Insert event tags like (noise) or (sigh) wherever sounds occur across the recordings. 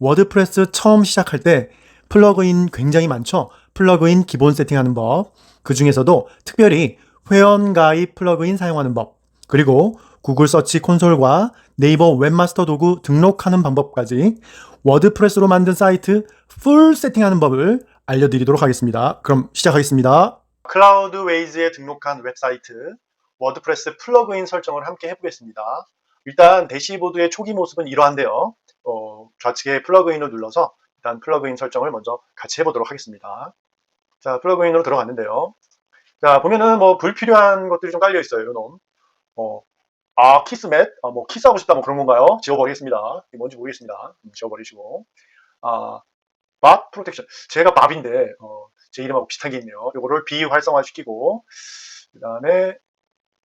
워드프레스 처음 시작할 때 플러그인 굉장히 많죠? 플러그인 기본 세팅하는 법, 그 중에서도 특별히 회원 가입 플러그인 사용하는 법, 그리고 구글 서치 콘솔과 네이버 웹마스터 도구 등록하는 방법까지 워드프레스로 만든 사이트 풀 세팅하는 법을 알려드리도록 하겠습니다. 그럼 시작하겠습니다. 클라우드웨이즈에 등록한 웹사이트 워드프레스 플러그인 설정을 함께 해보겠습니다. 일단 대시보드의 초기 모습은 이러한데요. 어, 좌측에 플러그인을 눌러서 일단 플러그인 설정을 먼저 같이 해보도록 하겠습니다. 자, 플러그인으로 들어갔는데요. 자, 보면은 뭐 불필요한 것들이 좀 깔려 있어요. 요놈. 어, 아, 키스맷? 아, 뭐 키스하고 싶다 뭐 그런 건가요? 지워버리겠습니다. 뭔지 모르겠습니다. 음, 지워버리시고. 아, 밥 프로텍션. 제가 밥인데 어, 제 이름하고 비슷한 게 있네요. 요거를 비활성화시키고 그 다음에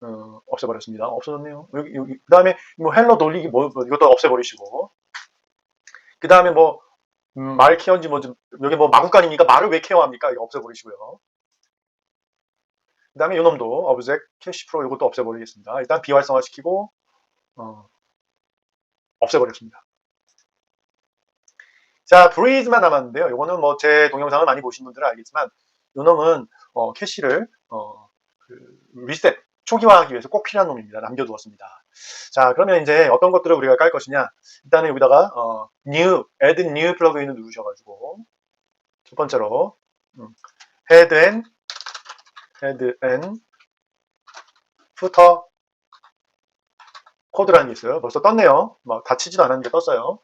어, 없애버렸습니다. 없어졌네요. 그 다음에 뭐 헬로 돌리기 뭐, 뭐 이것도 없애버리시고 그 다음에 뭐 음, 말 케어인지 뭐 좀, 여기 뭐 마구간이니까 말을 왜 케어합니까? 이거 없애버리시고요. 그 다음에 요놈도 오브젝 캐시 프로 이것도 없애버리겠습니다. 일단 비활성화시키고 어, 없애버렸습니다. 자, 브리즈만 남았는데요. 요거는 뭐 제 동영상을 많이 보신 분들은 알겠지만 요놈은 어, 캐시를 어, 그 리셋 초기화하기 위해서 꼭 필요한 놈입니다. 남겨두었습니다. 자, 그러면 이제 어떤 것들을 우리가 깔 것이냐? 일단은 여기다가 어, new, add new 플러그인을 누르셔가지고 첫 번째로 음, head and head and footer 코드라는 게 있어요. 벌써 떴네요. 막 다치지도 않았는데 떴어요.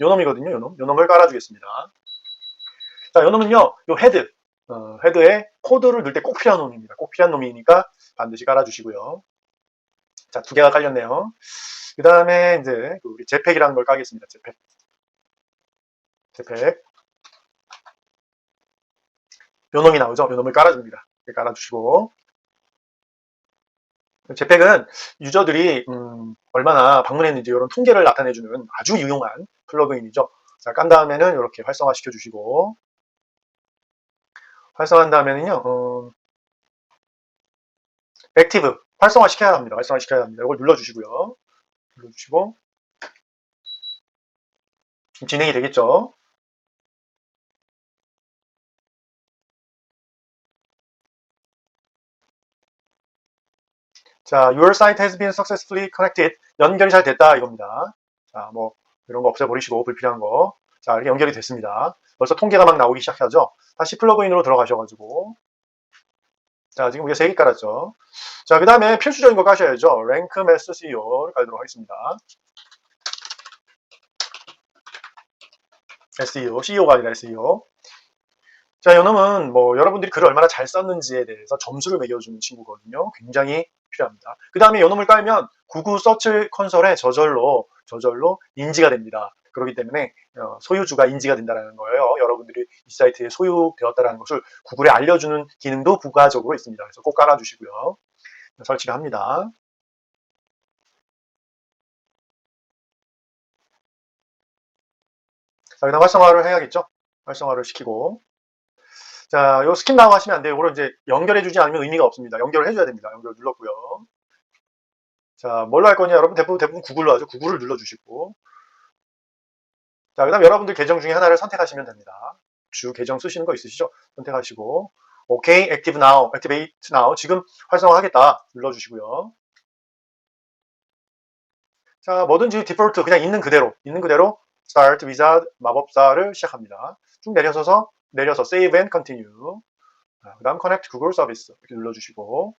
요 놈이거든요. 요 놈. 요 놈을 깔아주겠습니다. 자, 요 놈은요. 요 헤드. 어, 헤드에 코드를 넣을 때 꼭 필요한 놈입니다. 꼭 필요한 놈이니까 반드시 깔아주시고요. 자, 두 개가 깔렸네요. 그 다음에 이제 그 우리 제팩이라는 걸 까겠습니다. 제팩. 제팩. 요 놈이 나오죠? 요 놈을 깔아줍니다. 이렇게 깔아주시고. 제팩은 유저들이 음, 얼마나 방문했는지 이런 통계를 나타내주는 아주 유용한 플러그인이죠. 자, 깐 다음에는 이렇게 활성화 시켜 주시고 활성화한 다음에는요. 어, 액티브 활성화 시켜야 합니다. 활성화 시켜야 합니다. 이걸 눌러주시고요. 눌러주시고 진행이 되겠죠. 자, your site has been successfully connected. 연결이 잘 됐다 이겁니다. 자, 뭐 이런 거 없애버리시고 불필요한 거. 자, 이렇게 연결이 됐습니다. 벌써 통계가 막 나오기 시작하죠. 다시 플러그인으로 들어가셔가지고 자, 지금 우리가 3개 깔았죠. 자, 그 다음에 필수적인 거 까셔야죠. 랭크 매스 SEO를 깔도록 하겠습니다. SEO, CEO가 아니라 SEO. 자, 요놈은 뭐 여러분들이 글을 얼마나 잘 썼는지에 대해서 점수를 매겨주는 친구거든요. 굉장히 필요합니다. 그 다음에 요놈을 깔면 구글 서치 컨솔에 저절로 저절로 인지가 됩니다. 그렇기 때문에 어, 소유주가 인지가 된다는 거예요. 여러분들이 이 사이트에 소유되었다는 것을 구글에 알려주는 기능도 부가적으로 있습니다. 그래서 꼭 깔아주시고요. 설치를 합니다. 자, 그다음 활성화를 해야겠죠? 활성화를 시키고. 자, 요 스킵 나고 하시면 안 돼요. 이걸 이제 연결해 주지 않으면 의미가 없습니다. 연결을 해줘야 됩니다. 연결 눌렀고요. 자, 뭘로 할 거냐? 여러분 대부분, 대부분 구글로 하죠. 구글을 눌러주시고. 자, 그 다음 여러분들 계정 중에 하나를 선택하시면 됩니다. 주 계정 쓰시는 거 있으시죠? 선택하시고. 오케이, 액티브 나우, 액티베이트 나우. 지금 활성화하겠다. 눌러주시고요. 자, 뭐든지 디폴트 그냥 있는 그대로, 있는 그대로 start wizard 마법사를 시작합니다. 쭉 내려서서 내려서 save and continue. 그 다음 connect Google 서비스 이렇게 눌러주시고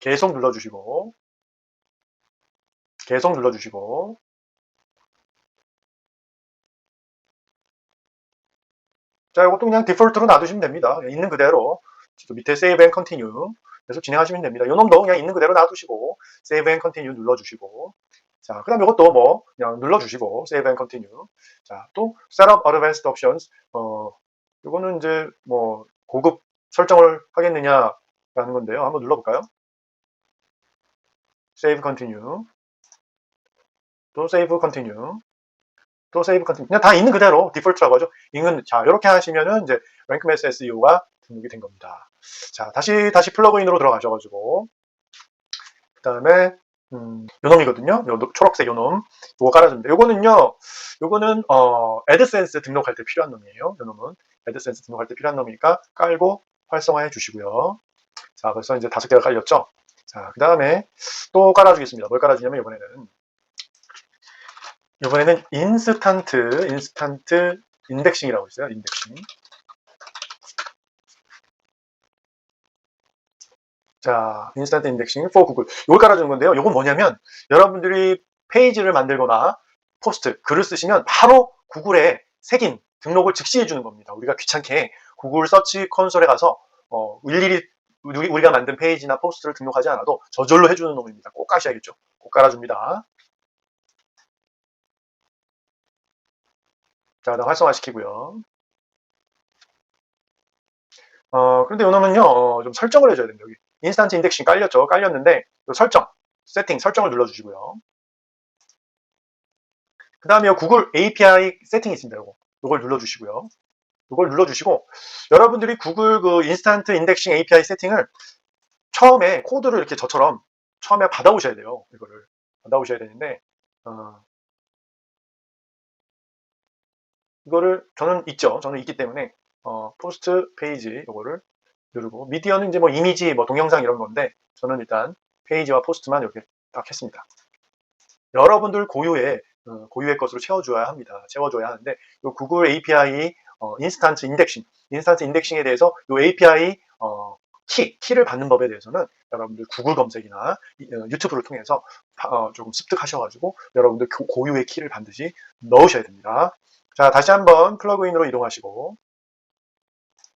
계속 눌러주시고 계속 눌러주시고 자 이것도 그냥 디폴트로 놔두시면 됩니다. 있는 그대로 밑에 save and continue 계속 진행하시면 됩니다. 이 놈도 그냥 있는 그대로 놔두시고 save and continue 눌러주시고 자, 그 다음에 이것도 뭐, 그냥 눌러주시고, save and continue. 자, 또, setup advanced options. 어, 이거는 이제 뭐, 고급 설정을 하겠느냐라는 건데요. 한번 눌러볼까요? save continue. 또 save continue. 또 save continue. 그냥 다 있는 그대로 디폴트라고 하죠. 있는, 자, 이렇게 하시면은 이제 랭크메스 SEO가 등록이 된 겁니다. 자, 다시, 다시 플러그인으로 들어가셔가지고, 그 다음에 음, 요놈이거든요. 요 초록색 요놈. 요거 깔아줍니다. 요거는요, 요거는 어, 애드센스 등록할 때 필요한 놈이에요. 요 놈은 애드센스 등록할 때 필요한 놈이니까 깔고 활성화해 주시고요. 자, 벌써 이제 다섯 개가 깔렸죠? 자, 그 다음에 또 깔아주겠습니다. 뭘 깔아주냐면 이번에는 이번에는 인스턴트, 인스턴트 인덱싱이라고 있어요. 인덱싱. 자, 인스턴트 인덱싱 for 구글. 이걸 깔아주는 건데요. 이건 뭐냐면 여러분들이 페이지를 만들거나 포스트, 글을 쓰시면 바로 구글에 색인 등록을 즉시 해주는 겁니다. 우리가 귀찮게 구글 서치 콘솔에 가서 어, 일일이 우리, 우리가 만든 페이지나 포스트를 등록하지 않아도 저절로 해주는 놈입니다. 꼭 까셔야겠죠. 꼭 깔아줍니다. 자, 그다음 활성화시키고요. 어, 그런데 이 놈은요, 어, 좀 설정을 해줘야 됩니다. 여기 인스턴트 인덱싱 깔렸죠. 깔렸는데 요 설정, 세팅, 설정을 눌러주시고요. 그 다음에 구글 API 세팅이 있습니다. 요거. 요걸 눌러주시고요. 요걸 눌러주시고 여러분들이 구글 그 인스턴트 인덱싱 API 세팅을 처음에 코드를 이렇게 저처럼 처음에 받아오셔야 돼요. 이거를 받아오셔야 되는데 어, 이거를 저는 있죠. 저는 있기 때문에 어, 포스트 페이지 이거를 누르고 미디어는 이제 뭐 이미지, 뭐 동영상 이런 건데 저는 일단 페이지와 포스트만 이렇게 딱 했습니다. 여러분들 고유의 어, 고유의 것으로 채워줘야 합니다. 채워줘야 하는데 이 구글 API 어, 인스턴트 인덱싱, 인스턴트 인덱싱에 대해서 이 API 어, 키, 키를 받는 법에 대해서는 여러분들 구글 검색이나 이- 어, 유튜브를 통해서 파- 어, 조금 습득하셔가지고 여러분들 고- 고유의 키를 반드시 넣으셔야 됩니다. 자, 다시 한번 플러그인으로 이동하시고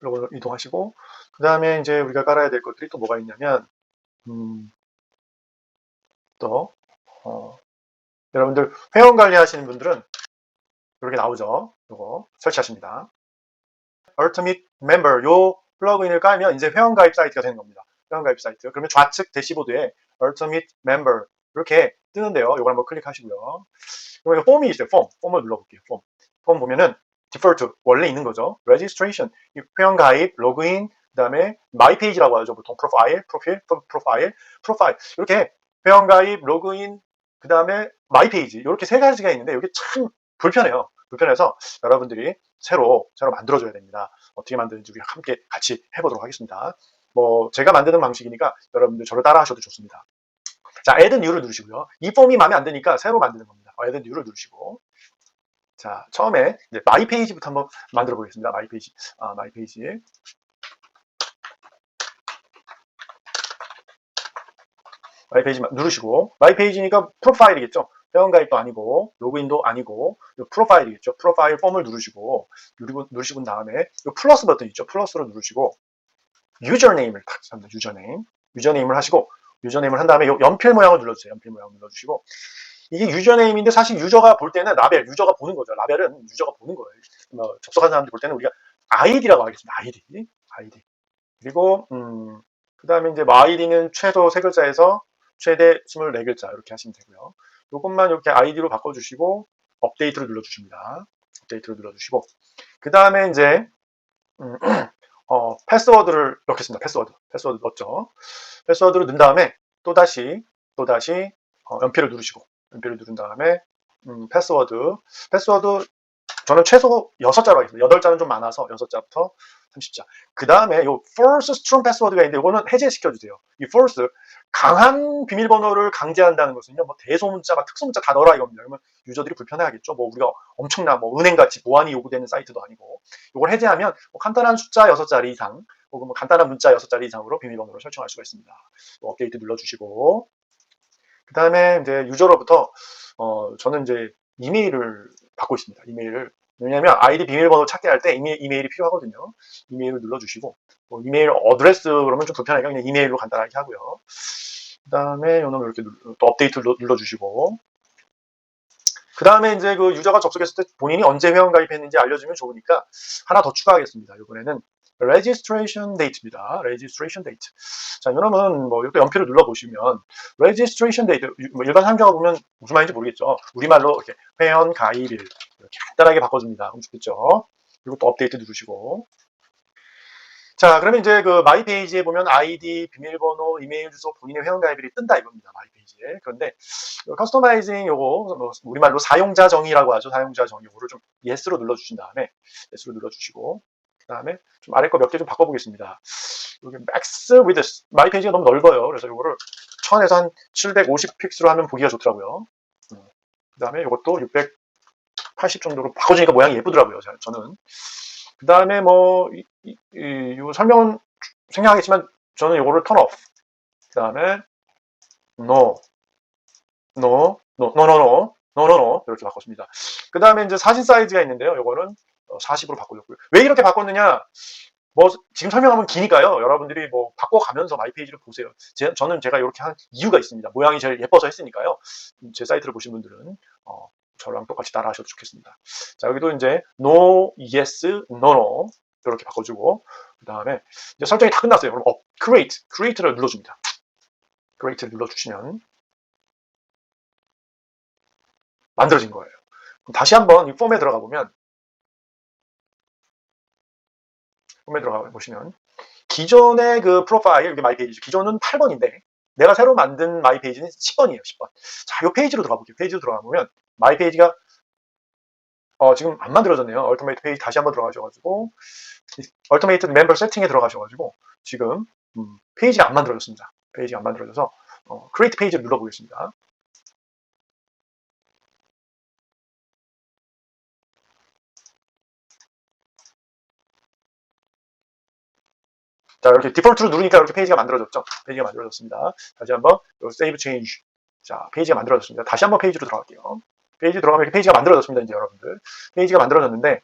플러그인으로 이동하시고 그 다음에 이제 우리가 깔아야 될 것들이 또 뭐가 있냐면 음, 또 어, 여러분들 회원 관리하시는 분들은 이렇게 나오죠. 요거 설치하십니다. Ultimate Member 요 플러그인을 깔면 이제 회원 가입 사이트가 되는 겁니다. 회원 가입 사이트. 그러면 좌측 대시보드에 Ultimate Member 이렇게 뜨는데요. 요걸 한번 클릭하시고요. 그러면 폼이 있어요. 폼. 폼을 눌러볼게요. 폼. 폼 보면은 디폴트 원래 있는 거죠. Registration 이 회원 가입, 로그인, 그다음에 마이 페이지라고 하죠. 보통 프로파일, 프로필, 프로파일, 프로파일 이렇게 회원 가입, 로그인, 그다음에 마이 페이지 이렇게 세 가지가 있는데 이게 참 불편해요. 불편해서 여러분들이 새로 새로 만들어줘야 됩니다. 어떻게 만드는지 우리 함께 같이 해보도록 하겠습니다. 뭐 제가 만드는 방식이니까 여러분들 저를 따라하셔도 좋습니다. 자, add new를 누르시고요. 이 폼이 마음에 안 드니까 새로 만드는 겁니다. 어, add new를 누르시고 자, 처음에 이제 마이 페이지부터 한번 만들어 보겠습니다. 마이 페이지, 아, 마이 페이지. 마이 페이지 누르시고 마이 페이지니까 프로파일이겠죠. 회원가입도 아니고 로그인도 아니고 요 프로파일이겠죠. 프로파일 폼을 누르시고 누르고 누르시고 다음에 요 플러스 버튼 있죠. 플러스로 누르시고 유저네임을 탁 합니다. 유저네임. 유저네임을 하시고 유저네임을 한 다음에 요 연필 모양을 눌러주세요. 연필 모양을 눌러주시고 이게 유저네임인데 사실 유저가 볼 때는 라벨, 유저가 보는 거죠. 라벨은 유저가 보는 거예요. 뭐 접속한 사람들이 볼 때는 우리가 아이디라고 하겠습니다. 아이디, 아이디. 그리고 음, 그 다음에 이제 뭐 아이디는 최소 세 글자에서 최대 24글자 이렇게 하시면 되고요. 이것만 이렇게 아이디로 바꿔 주시고 업데이트를 눌러 주십니다. 업데이트를 눌러 주시고 그 다음에 이제 음, (clears throat) 어, 패스워드를 넣겠습니다. 패스워드. 패스워드 넣었죠. 패스워드를 넣은 다음에 또다시 또다시 어, 연필을 누르시고 연필을 누른 다음에 음, 패스워드 패스워드 저는 최소 6자로 하겠습니다. 8자는 좀 많아서 6자부터 30자. 그 다음에 요 false strong 패스워드가 있는데 이거는 해제시켜 주세요. 이 false 강한 비밀번호를 강제한다는 것은요. 뭐 대소문자, 막 특수문자 다 넣어라 이겁니다. 그러면 유저들이 불편해하겠죠. 뭐 우리가 엄청난 뭐 은행같이 보안이 요구되는 사이트도 아니고 이걸 해제하면 뭐 간단한 숫자 6자리 이상 혹은 뭐 간단한 문자 6자리 이상으로 비밀번호를 설정할 수가 있습니다. 뭐 업데이트 눌러주시고 그 다음에 이제 유저로부터 어 저는 이제 이메일을 받고 있습니다. 이메일을 왜냐하면 아이디 비밀번호 찾게 할 때 이메일, 이메일이 필요하거든요. 이메일을 눌러주시고 뭐 이메일 어드레스 그러면 좀 불편하니까 그냥 이메일로 간단하게 하고요. 그 다음에 요놈을 이렇게 눌- 또 업데이트 눌러- 눌러주시고 그 다음에 이제 그 유저가 접속했을 때 본인이 언제 회원 가입했는지 알려주면 좋으니까 하나 더 추가하겠습니다. 이번에는 registration date입니다. registration date. 자, 이놈은 뭐 이렇게 연필을 눌러 보시면 registration date 뭐 일반 상자가 보면 무슨 말인지 모르겠죠. 우리말로 이렇게 회원 가입일 이렇게 간단하게 바꿔 줍니다. 그럼 좋겠죠. 그리고 또 업데이트 누르시고 자, 그러면 이제 그 마이 페이지에 보면 아이디, 비밀번호, 이메일 주소, 본인의 회원 가입일이 뜬다 이겁니다. 마이 페이지에. 그런데 요 커스터마이징 요거 뭐 우리말로 사용자 정의라고 하죠. 사용자 정의 요거를 좀 yes로 눌러 주신 다음에 yes로 눌러 주시고 그 다음에 좀 아래 거 몇 개 좀 바꿔 보겠습니다. 여기 max width 마이 페이지가 너무 넓어요. 그래서 요거를 1000에서 한 750 픽스로 하면 보기가 좋더라고요. 음. 그 다음에 요것도 680 정도로 바꿔주니까 모양이 예쁘더라고요. 저- 저는. 그 다음에 뭐, 이, 이, 이, 요 설명은 생략하겠지만, 저는 요거를 턴 오프. 그 다음에, no, no, no, no, no, no, no, no, no. 이렇게 바꿨습니다. 그 다음에 이제 사진 사이즈가 있는데요. 요거는 40으로 바꿔줬고요. 왜 이렇게 바꿨느냐? 뭐, 지금 설명하면 기니까요. 여러분들이 뭐, 바꿔가면서 마이 페이지를 보세요. 제, 저는 제가 이렇게 한 이유가 있습니다. 모양이 제일 예뻐서 했으니까요. 제 사이트를 보신 분들은, 어, 저랑 똑같이 따라 하셔도 좋겠습니다. 자, 여기도 이제 no, yes, no, no 이렇게 바꿔주고 그 다음에 이제 설정이 다 끝났어요. 그럼 업, create, create를 눌러줍니다. create를 눌러주시면 만들어진 거예요. 다시 한번 이 폼에 들어가 보면 폼에 들어가 보시면 기존의 그 프로파일, 여기 마이 페이지, 기존은 8번인데 내가 새로 만든 마이 페이지는 10번이에요, 10번. 자, 이 페이지로 들어가 볼게요. 페이지로 들어가 보면 마이 페이지가 어, 지금 안 만들어졌네요. 얼터메이트 페이지 다시 한번 들어가셔가지고 얼터메이트 멤버 세팅에 들어가셔가지고 지금 음, 페이지가 안 만들어졌습니다. 페이지가 안 만들어져서 어, 크리에이트 페이지를 눌러보겠습니다. 자 이렇게 디폴트로 누르니까 이렇게 페이지가 만들어졌죠. 페이지가 만들어졌습니다. 다시 한번 세이브 체인지. 자 페이지가 만들어졌습니다. 다시 한번 페이지로 들어갈게요. 페이지 들어가면 이렇게 페이지가 만들어졌습니다. 이제 여러분들 페이지가 만들어졌는데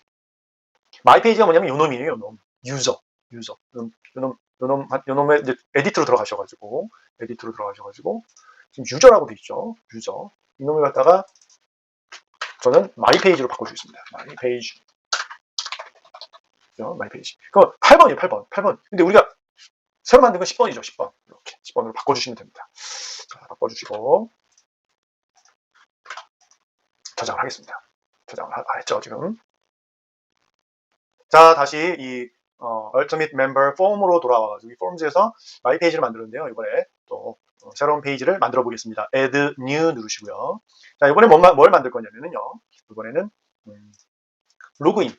마이 페이지가 뭐냐면 요놈이에요. 요놈 유저 유저 요놈 요놈 요놈 요놈의 이제 에디트로 들어가셔 가지고 에디트로 들어가셔 가지고 지금 유저라고 돼 있죠. 유저 이놈을 갖다가 저는 마이 페이지로 바꿔주겠습니다. 마이 페이지 그죠? 마이 페이지. 그럼 8번이에요, 8번. 8번. 근데 우리가 새로 만든 건 10번이죠, 10번. 이렇게 10번으로 바꿔주시면 됩니다. 자, 바꿔주시고 저장을 하겠습니다. 저장을 하- 했죠, 지금. 자, 다시 이 어, Ultimate Member 폼으로 돌아와가지고 이 폼즈에서 마이 페이지를 만드는데요. 이번에 또 어, 새로운 페이지를 만들어 보겠습니다. Add New 누르시고요. 자, 이번에 뭘, 마- 뭘 만들 거냐면요. 이번에는 음, 로그인.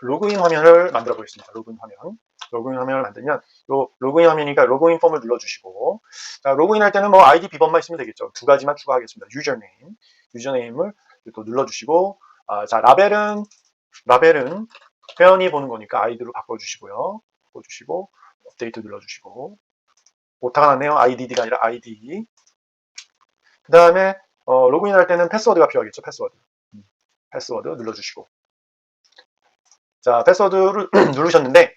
로그인 화면을 만들어 보겠습니다. 로그인 화면. 로그인 화면을 만들면 요 로그인 화면이니까 로그인 폼을 눌러주시고 자 로그인 할 때는 뭐 아이디 비번만 있으면 되겠죠. 두 가지만 추가하겠습니다. 유저네임, 유저네임을 또 눌러주시고 아, 자 라벨은 라벨은 회원이 보는 거니까 아이디로 바꿔주시고요. 바꿔주시고 업데이트 눌러주시고 오타가 났네요. IDD가 아니라 ID. 그 다음에 어, 로그인 할 때는 패스워드가 필요하겠죠. 패스워드. 음, 패스워드 눌러주시고 자, 패스워드를 (clears throat) 누르셨는데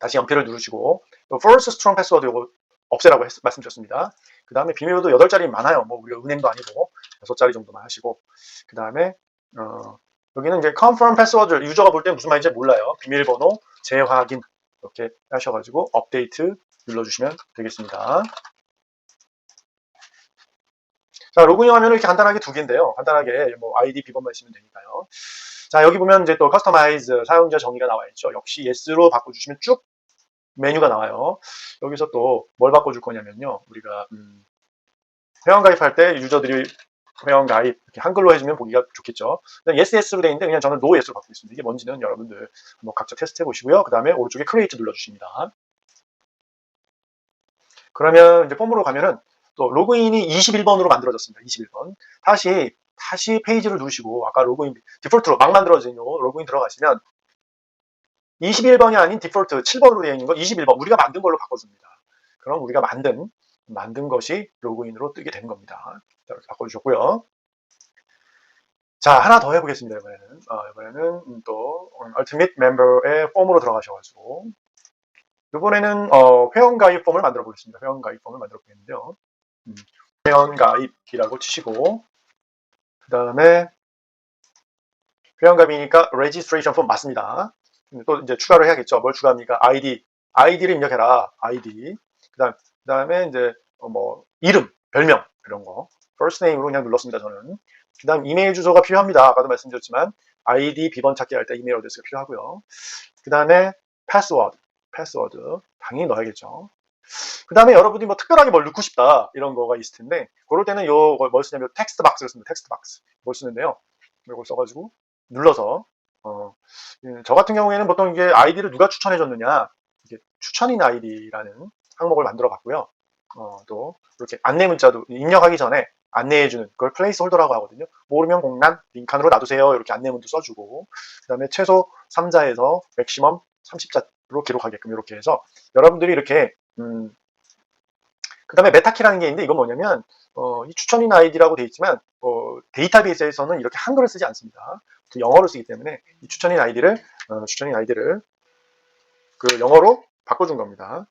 다시 연필을 누르시고 요 first strong 패스워드 요거 없애라고 했- 말씀드렸습니다. 그 다음에 비밀번호도 8자리 많아요. 뭐 우리가 은행도 아니고 6자리 정도만 하시고 그 다음에 어, 여기는 이제 confirm 패스워드 유저가 볼 때 무슨 말인지 몰라요. 비밀번호 재확인 이렇게 하셔가지고 업데이트 눌러주시면 되겠습니다. 자, 로그인 화면은 이렇게 간단하게 두 개인데요. 간단하게 뭐 아이디 비번만 있으면 되니까요. 자, 여기 보면 이제 또 커스터마이즈 사용자 정의가 나와 있죠. 역시 yes로 바꿔주시면 쭉 메뉴가 나와요. 여기서 또 뭘 바꿔줄 거냐면요. 우리가 음, 회원 가입할 때 유저들이 회원 가입 이렇게 한글로 해주면 보기가 좋겠죠. yes, yes로 돼 있는데 그냥 저는 no, yes로 바꾸겠습니다. 이게 뭔지는 여러분들 한번 각자 테스트 해보시고요. 그 다음에 오른쪽에 create 눌러주십니다. 그러면 이제 폼으로 가면은 또 로그인이 21번으로 만들어졌습니다. 21번. 다시 다시 페이지를 누르시고 아까 로그인 디폴트로 막 만들어진 요 로그인 들어가시면 21번이 아닌 디폴트 7번으로 되어 있는 거 21번 우리가 만든 걸로 바꿔줍니다. 그럼 우리가 만든 만든 것이 로그인으로 뜨게 되는 겁니다. 자, 바꿔주셨고요. 자 하나 더 해보겠습니다. 이번에는 어, 이번에는 음, 또 Ultimate Member의 폼으로 들어가셔가지고 이번에는 어, 회원 가입 폼을 만들어 보겠습니다. 회원 가입 폼을 만들어 보겠는데요. 음, 회원 가입이라고 치시고 그 다음에 회원가입이니까 registration form 맞습니다. 또 이제 추가를 해야겠죠. 뭘 추가합니까? ID, ID를 입력해라. ID. 그다음 그다음에 이제 어, 뭐 이름, 별명 이런 거. first name으로 그냥 눌렀습니다. 저는. 그다음 이메일 주소가 필요합니다. 아까도 말씀드렸지만 ID 비번 찾기 할 때 이메일 어드레스가 필요하고요. 그다음에 패스워드. 패스워드 당연히 넣어야겠죠. 그 다음에 여러분이 뭐 특별하게 뭘 넣고 싶다 이런 거가 있을 텐데 그럴 때는 요걸 뭘 쓰냐면 텍스트 박스를 씁니다. 텍스트 박스 뭘 쓰는데요. 이걸 써가지고 눌러서 어, 음, 저 같은 경우에는 보통 이게 아이디를 누가 추천해 줬느냐 이게 추천인 아이디라는 항목을 만들어 봤고요. 어, 또 이렇게 안내 문자도 입력하기 전에 안내해주는 그걸 플레이스 홀더라고 하거든요. 모르면 공란 링칸으로 놔두세요. 이렇게 안내문도 써주고 그 다음에 최소 3자에서 맥시멈 30자 로 기록하게끔 이렇게 해서 여러분들이 이렇게 음, 그 다음에 메타키라는 게 있는데 이건 뭐냐면 어, 이 추천인 아이디라고 되어 있지만 어, 데이터베이스에서는 이렇게 한글을 쓰지 않습니다. 영어로 쓰기 때문에 이 추천인 아이디를 어, 추천인 아이디를 그 영어로 바꿔준 겁니다.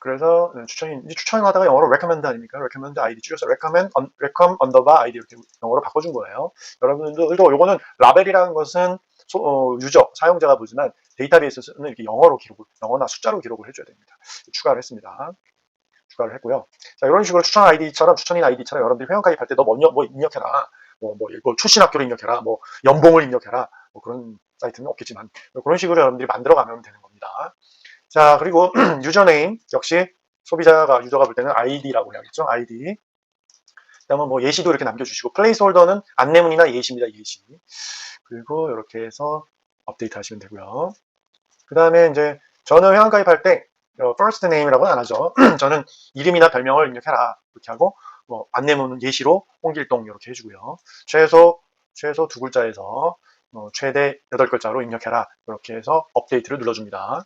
그래서 추천인 이제 추천하다가 영어로 recommend 아닙니까? recommend ID 줄여서 recommend on, recommend underbar ID 이렇게 영어로 바꿔준 거예요. 여러분들도 요거는 라벨이라는 것은 소, 어, 유저 사용자가 보지만 데이터베이스에서는 이렇게 영어로 기록을 영어나 숫자로 기록을 해줘야 됩니다. 추가를 했습니다. 추가를 했고요. 자 이런 식으로 추천 아이디처럼 추천인 아이디처럼 여러분들이 회원 가입할 때 너 뭐, 뭐 입력해라. 뭐, 뭐, 뭐 출신 학교를 입력해라. 뭐 연봉을 입력해라. 뭐 그런 사이트는 없겠지만 그런 식으로 여러분들이 만들어 가면 되는 겁니다. 자, 그리고 (clears throat) 유저네임 역시 소비자가 유저가 볼 때는 아이디라고 해야겠죠. 아이디. 그다음에 뭐 예시도 이렇게 남겨주시고 플레이스 홀더는 안내문이나 예시입니다. 예시. 그리고 이렇게 해서 업데이트 하시면 되고요. 그 다음에 이제 저는 회원 가입할 때 어, first name이라고는 안 하죠. (clears throat) 저는 이름이나 별명을 입력해라 이렇게 하고 뭐 안내문 예시로 홍길동 이렇게 해주고요. 최소 최소 두 글자에서 어, 최대 8글자로 입력해라 이렇게 해서 업데이트를 눌러줍니다.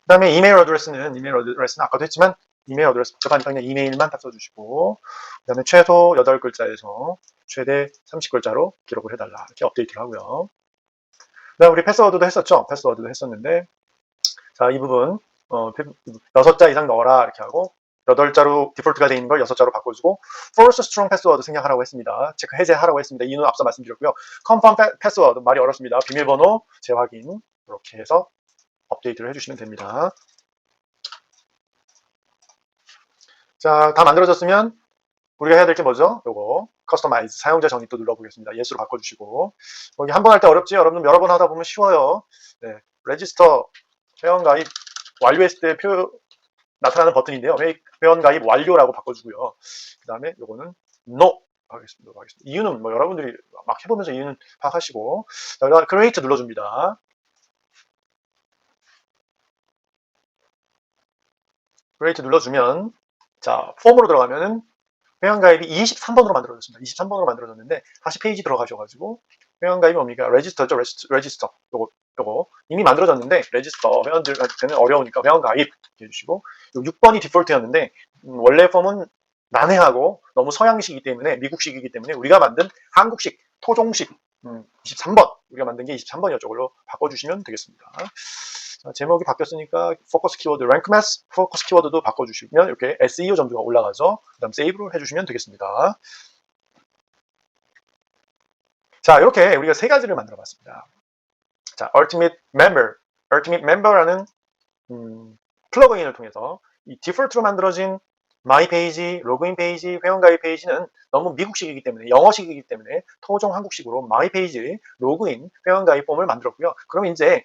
그 다음에 이메일 어드레스는 이메일 어드레스는 아까도 했지만 이메일 어드레스 복잡하니까 그냥 이메일만 딱 써주시고 그 다음에 최소 8글자에서 최대 30글자로 기록을 해달라 이렇게 업데이트를 하고요. 그 다음 우리 패스워드도 했었죠. 패스워드도 했었는데 자 이 부분 어, 6자 이상 넣어라 이렇게 하고 8자로 디폴트가 되어 있는 걸 6자로 바꿔주고 force strong 패스워드 생략하라고 했습니다. 체크 해제하라고 했습니다. 이유는 앞서 말씀드렸고요. confirm 패스워드 말이 어렵습니다. 비밀번호 재확인 이렇게 해서 업데이트를 해주시면 됩니다. 자, 다 만들어졌으면 우리가 해야 될 게 뭐죠? 요거 커스터마이즈 사용자 정의 또 눌러보겠습니다. 예수로 바꿔주시고 여기 한 번 할 때 어렵지? 여러분 여러 번 하다 보면 쉬워요. 네, 레지스터 회원 가입 완료했을 때 표 나타나는 버튼인데요. 회원 가입 완료라고 바꿔주고요. 그 다음에 요거는 no 하겠습니다. 하겠습니다. 이유는 뭐 여러분들이 막 해보면서 이유는 파악하시고 여기다 create 눌러줍니다. create 눌러주면 자 폼으로 들어가면은 회원가입이 23번으로 만들어졌습니다. 23번으로 만들어졌는데 다시 페이지 들어가셔가지고 회원가입이 뭡니까? 레지스터죠. 레지스터. 요거 요거 이미 만들어졌는데 레지스터 회원들한테는 어려우니까 회원가입 해주시고 6번이 디폴트였는데 음, 원래 폼은 난해하고 너무 서양식이기 때문에 미국식이기 때문에 우리가 만든 한국식 토종식 음, 23번 우리가 만든 게 23번이었죠. 그걸로 바꿔주시면 되겠습니다. 자, 제목이 바뀌었으니까 포커스 키워드 랭크 매스 포커스 키워드도 바꿔주시면 이렇게 SEO 점수가 올라가죠. 그 다음 세이브를 해주시면 되겠습니다. 자 이렇게 우리가 세 가지를 만들어 봤습니다. 자 Ultimate Member Ultimate Member라는 음, 플러그인을 통해서 이 디폴트로 만들어진 마이 페이지, 로그인 페이지, 회원가입 페이지는 너무 미국식이기 때문에 영어식이기 때문에 토종 한국식으로 마이 페이지, 로그인, 회원가입 폼을 만들었고요. 그러면 이제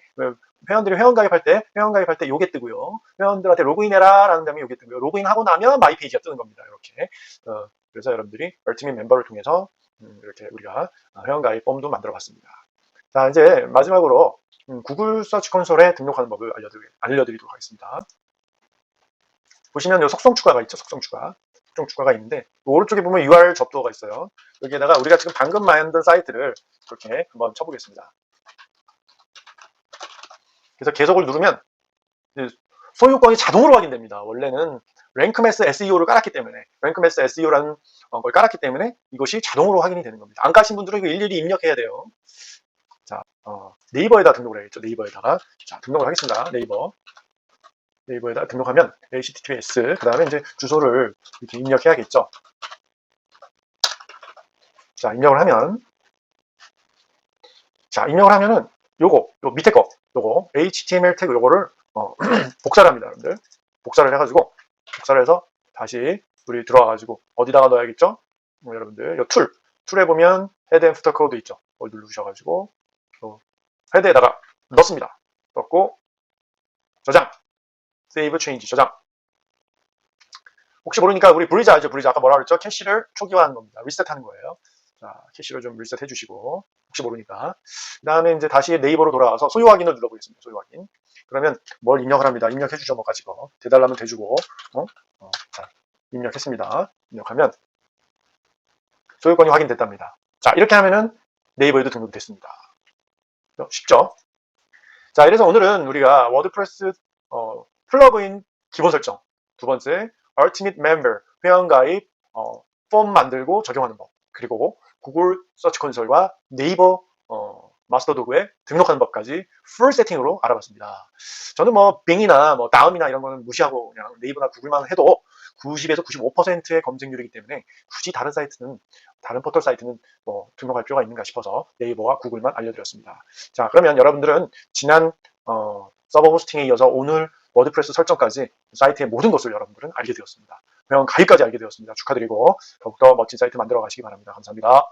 회원들이 회원 가입할 때 회원 가입할 때 요게 뜨고요. 회원들한테 로그인해라 라는 다음에 요게 뜨고요. 로그인하고 나면 마이 페이지가 뜨는 겁니다. 이렇게. 어, 그래서 여러분들이 얼티밋 멤버를 통해서 음, 이렇게 우리가 회원 가입 폼도 만들어 봤습니다. 자 이제 마지막으로 음, 구글 서치 콘솔에 등록하는 법을 알려드리, 알려드리도록 하겠습니다. 보시면 요 속성 추가가 있죠. 속성 추가. 속성 추가가 있는데 오른쪽에 보면 URL 접도가 있어요. 여기에다가 우리가 지금 방금 만든 사이트를 이렇게 한번 쳐보겠습니다. 그래서 계속을 누르면 소유권이 자동으로 확인됩니다. 원래는 랭크매스 SEO를 깔았기 때문에 랭크매스 SEO라는 걸 깔았기 때문에 이것이 자동으로 확인이 되는 겁니다. 안 까신 분들은 이거 일일이 입력해야 돼요. 자 어, 네이버에다 등록을 해야겠죠. 네이버에다가 자 등록을 하겠습니다. 네이버 네이버에다 등록하면 https 그 다음에 이제 주소를 이렇게 입력해야겠죠. 자 입력을 하면 자 입력을 하면은 요거 요 밑에 거 요거 HTML 태그 요거를 어, (clears throat) 복사를 합니다, 여러분들. 복사를 해가지고 복사를 해서 다시 우리 들어와가지고 어디다가 넣어야겠죠? 어, 여러분들 요 툴, 툴에 보면 헤드 앤 푸터 코드 있죠. 거기 누르셔가지고 어, 헤드에다가 넣습니다. 넣고 저장, 세이브 체인지 저장. 혹시 모르니까 우리 브리자 알죠? 브리자 아까 뭐라 그랬죠? 캐시를 초기화하는 겁니다. 리셋하는 거예요. 자, 캐시를 좀 리셋 해주시고 혹시 모르니까 그 다음에 이제 다시 네이버로 돌아와서 소유 확인을 눌러보겠습니다. 소유 확인. 그러면 뭘 입력을 합니다. 입력해주죠. 뭐 가지고 대달라면 대주고 어? 어, 자, 입력했습니다. 입력하면 소유권이 확인됐답니다. 자, 이렇게 하면은 네이버에도 등록됐습니다. 어, 쉽죠? 자, 이래서 오늘은 우리가 워드프레스 어, 플러그인 기본 설정 두 번째 Ultimate Member 회원가입 어, 폼 만들고 적용하는 법 그리고 구글 서치 콘솔과 네이버 어, 마스터 도구에 등록하는 법까지 풀 세팅으로 알아봤습니다. 저는 뭐 빙이나 뭐 다음이나 이런 거는 무시하고 그냥 네이버나 구글만 해도 90에서 95%의 검색률이기 때문에 굳이 다른 사이트는 다른 포털 사이트는 뭐 등록할 필요가 있는가 싶어서 네이버와 구글만 알려드렸습니다. 자 그러면 여러분들은 지난 어, 서버 호스팅에 이어서 오늘 워드프레스 설정까지 사이트의 모든 것을 여러분들은 알게 되었습니다. 회원 가입까지 알게 되었습니다. 축하드리고 더욱더 멋진 사이트 만들어 가시기 바랍니다. 감사합니다.